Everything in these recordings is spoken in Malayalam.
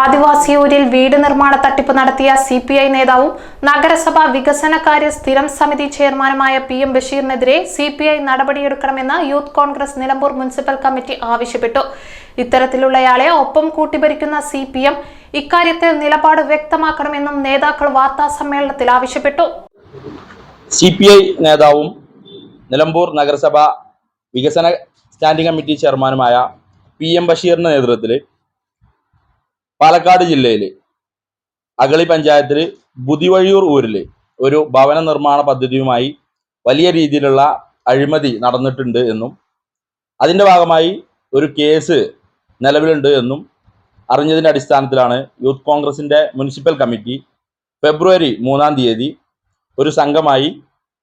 ആദിവാസിയൂരിൽ വീട് നിർമ്മാണ തട്ടിപ്പ് നടത്തിയ സി പി ഐ നേതാവും നഗരസഭ വികസനകാര്യ സ്ഥിരം സമിതി ചെയർമാനുമായ പി എം ബഷീറിനെതിരെ സി പി ഐ നടപടിയെടുക്കണമെന്ന് Youth Congress Nilambur municipal committee ആവശ്യപ്പെട്ടു. ഇത്തരത്തിലുള്ളയാളെ ഒപ്പം കൂട്ടിഭരിക്കുന്ന സി പി എം ഇക്കാര്യത്തിൽ നിലപാട് വ്യക്തമാക്കണമെന്നും നേതാക്കൾ വാർത്താ സമ്മേളനത്തിൽ ആവശ്യപ്പെട്ടു. സി പി ഐ നേതാവും നിലമ്പൂർ നഗരസഭ വികസന സ്റ്റാൻഡിംഗ് കമ്മിറ്റി ചെയർമാനുമായ പി എം ബഷീറിന്റെ നേതൃത്വത്തിൽ പാലക്കാട് ജില്ലയിൽ അഗളി പഞ്ചായത്തിൽ ബുദ്ധിവഴിയൂർ ഊരിൽ ഒരു ഭവന നിർമ്മാണ പദ്ധതിയുമായി വലിയ രീതിയിലുള്ള അഴിമതി നടന്നിട്ടുണ്ട് എന്നും അതിന്റെ ഭാഗമായി ഒരു കേസ് നിലവിലുണ്ട് എന്നും അറിഞ്ഞതിന്റെ അടിസ്ഥാനത്തിലാണ് യൂത്ത് കോൺഗ്രസിന്റെ മുനിസിപ്പൽ കമ്മിറ്റി ഫെബ്രുവരി മൂന്നാം തീയതി ഒരു സംഘമായി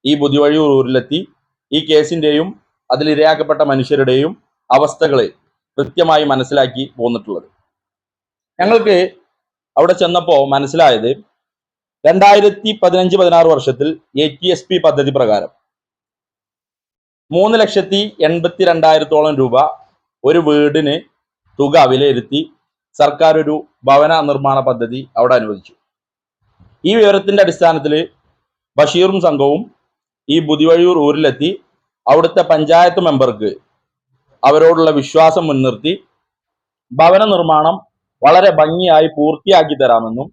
ഈ ബുദ്ധിവഴിയൂർ ഊരിലെത്തി ഈ കേസിന്റെയും അതിലിരയാക്കപ്പെട്ട മനുഷ്യരുടെയും അവസ്ഥകളെ കൃത്യമായി മനസ്സിലാക്കി പോന്നിട്ടുള്ളത്. ഞങ്ങൾക്ക് അവിടെ ചെന്നപ്പോൾ മനസ്സിലായത് രണ്ടായിരത്തി പതിനഞ്ച് പതിനാറ് വർഷത്തിൽ എ ടി എസ് പി പദ്ധതി പ്രകാരം മൂന്ന് ലക്ഷത്തി എൺപത്തി രണ്ടായിരത്തോളം രൂപ ഒരു വീടിന് തുക വിലയിരുത്തി സർക്കാർ ഒരു ഭവന നിർമ്മാണ പദ്ധതി അവിടെ അനുവദിച്ചു. ഈ വിവരത്തിന്റെ അടിസ്ഥാനത്തിൽ ബഷീറും സംഘവും ഈ ബുധിവഴിയൂർ ഊരിലെത്തി അവിടുത്തെ പഞ്ചായത്ത് മെമ്പർക്ക് അവരോടുള്ള വിശ്വാസം മുൻനിർത്തി ഭവന നിർമ്മാണം വളരെ ഭംഗിയായി പൂർത്തിയാക്കി തരാമെന്നും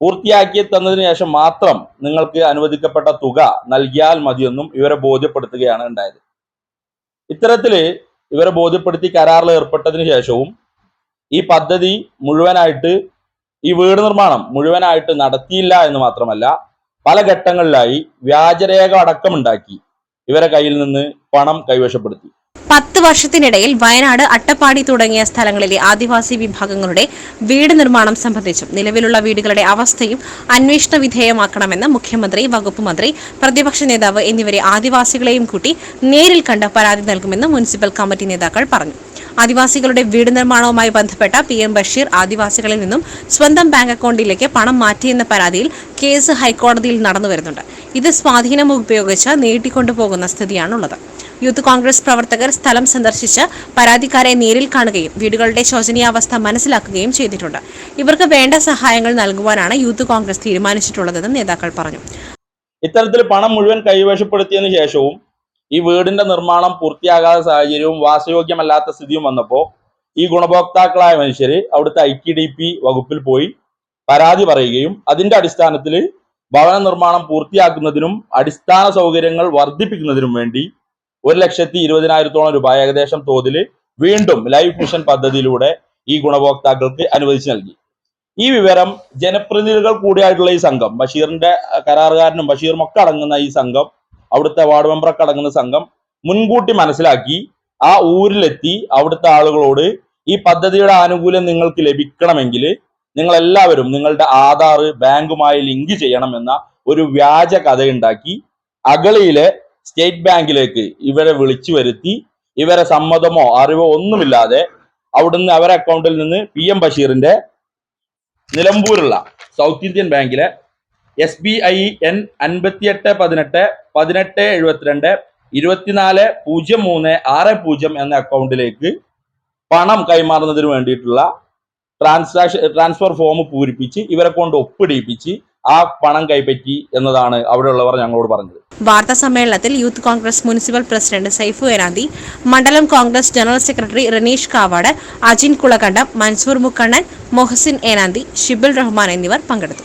പൂർത്തിയാക്കി തന്നതിന് ശേഷം മാത്രം നിങ്ങൾക്ക് അനുവദിക്കപ്പെട്ട തുക നൽകിയാൽ മതിയെന്നും ഇവരെ ബോധ്യപ്പെടുത്തുകയാണ് ഉണ്ടായത്. ഇത്തരത്തിൽ ഇവരെ ബോധ്യപ്പെടുത്തി കരാറിൽ ഏർപ്പെട്ടതിന് ശേഷവും ഈ പദ്ധതി മുഴുവനായിട്ട് ഈ വീട് നിർമ്മാണം മുഴുവനായിട്ട് നടത്തിയില്ല എന്ന് മാത്രമല്ല പല ഘട്ടങ്ങളിലായി വ്യാജരേഖ അടക്കമുണ്ടാക്കി ഇവരെ കയ്യിൽ നിന്ന് പണം കൈവശപ്പെടുത്തി. പത്ത് വർഷത്തിനിടയിൽ വയനാട് അട്ടപ്പാടി തുടങ്ങിയ സ്ഥലങ്ങളിലെ ആദിവാസി വിഭാഗങ്ങളുടെ വീട് നിർമ്മാണം സംബന്ധിച്ചും നിലവിലുള്ള വീടുകളുടെ അവസ്ഥയും അന്വേഷണ വിധേയമാക്കണമെന്ന് മുഖ്യമന്ത്രി വകുപ്പ് മന്ത്രി പ്രതിപക്ഷ നേതാവ് എന്നിവരെ ആദിവാസികളെയും കൂട്ടി നേരിൽ കണ്ട് പരാതി നൽകുമെന്ന് മുനിസിപ്പൽ കമ്മിറ്റി നേതാക്കൾ പറഞ്ഞു. ആദിവാസികളുടെ വീട് നിർമ്മാണവുമായി ബന്ധപ്പെട്ട പി എം ബഷീർ ആദിവാസികളിൽ നിന്നും സ്വന്തം ബാങ്ക് അക്കൗണ്ടിലേക്ക് പണം മാറ്റിയെന്ന പരാതിയിൽ കേസ് ഹൈക്കോടതിയിൽ നടന്നു വരുന്നുണ്ട്. ഇത് സ്വാധീനം ഉപയോഗിച്ച് നീട്ടിക്കൊണ്ടുപോകുന്ന സ്ഥിതിയാണുള്ളത്. യൂത്ത് കോൺഗ്രസ് പ്രവർത്തകർ സ്ഥലം സന്ദർശിച്ച് പരാതിക്കാരെ നേരിൽ കാണുകയും വീടുകളുടെ ശോചനീയാവസ്ഥ മനസ്സിലാക്കുകയും ചെയ്തിട്ടുണ്ട്. ഇവർക്ക് വേണ്ട സഹായങ്ങൾ നൽകുവാനാണ് യൂത്ത് കോൺഗ്രസ് തീരുമാനിച്ചിട്ടുള്ളതെന്ന് നേതാക്കൾ പറഞ്ഞു. ഇത്തരത്തിൽ പണം മുഴുവൻ കൈവശപ്പെടുത്തിയതിനു ശേഷവും ഈ വീടിന്റെ നിർമ്മാണം പൂർത്തിയാകാത്ത സാഹചര്യവും വാസയോഗ്യമല്ലാത്ത സ്ഥിതിയും വന്നപ്പോൾ ഈ ഗുണഭോക്താക്കളായ മനുഷ്യർ അവിടുത്തെ ഐ ടി ഡി പി വകുപ്പിൽ പോയി പരാതി പറയുകയും അതിന്റെ അടിസ്ഥാനത്തിൽ ഭവന നിർമ്മാണം പൂർത്തിയാക്കുന്നതിനും അടിസ്ഥാന സൗകര്യങ്ങൾ വർദ്ധിപ്പിക്കുന്നതിനും വേണ്ടി ഒരു ലക്ഷത്തി ഇരുപതിനായിരത്തോളം രൂപ ഏകദേശം തോതിൽ വീണ്ടും ലൈഫ് മിഷൻ പദ്ധതിയിലൂടെ ഈ ഗുണഭോക്താക്കൾക്ക് അനുവദിച്ചു നൽകി. ഈ വിവരം ജനപ്രതിനിധികൾ കൂടിയായിട്ടുള്ള ഈ സംഘം ബഷീറിന്റെ കരാറുകാരനും ബഷീറും ഒക്കെ അടങ്ങുന്ന ഈ സംഘം അവിടുത്തെ വാർഡ് മെമ്പറൊക്കെ അടങ്ങുന്ന സംഘം മുൻകൂട്ടി മനസ്സിലാക്കി ആ ഊരിലെത്തി അവിടുത്തെ ആളുകളോട് ഈ പദ്ധതിയുടെ ആനുകൂല്യം നിങ്ങൾക്ക് ലഭിക്കണമെങ്കിൽ നിങ്ങൾ എല്ലാവരും നിങ്ങളുടെ ആധാർ ബാങ്കുമായി ലിങ്ക് ചെയ്യണമെന്ന ഒരു വ്യാജ കഥയുണ്ടാക്കി അഗളിയിലെ സ്റ്റേറ്റ് ബാങ്കിലേക്ക് ഇവരെ വിളിച്ചു വരുത്തി. ഇവരെ സമ്മതമോ അറിവോ ഒന്നുമില്ലാതെ അവിടുന്ന് അവരെ അക്കൗണ്ടിൽ നിന്ന് പി എം ബഷീറിന്റെ നിലമ്പൂരുള്ള സൗത്ത് ഇന്ത്യൻ ബാങ്കിലെ എസ് ബി ഐ എൻ അൻപത്തിയെട്ട് പതിനെട്ട് പതിനെട്ട് എഴുപത്തിരണ്ട് ഇരുപത്തിനാല് പൂജ്യം മൂന്ന് ആറ് പൂജ്യം എന്ന അക്കൗണ്ടിലേക്ക് പണം കൈമാറുന്നതിന് വേണ്ടിയിട്ടുള്ള ട്രാൻസാക്ഷൻ ട്രാൻസ്ഫർ ഫോം പൂരിപ്പിച്ച് ഇവരെ കൊണ്ട് ഒപ്പിടിപ്പിച്ച് ആ പണം കൈപ്പറ്റി എന്നതാണ് അവിടെയുള്ളവർ ഞങ്ങളോട് പറഞ്ഞത്. വാർത്താ സമ്മേളനത്തിൽ youth Congress municipal president Saifu Enanthi മണ്ഡലം Congress general secretary Raneesh Kavad Ajin Kulakandam Mansoor Mukkannan Mohasin Enanthi Shibil Rahman എന്നിവർ പങ്കെടുത്തു.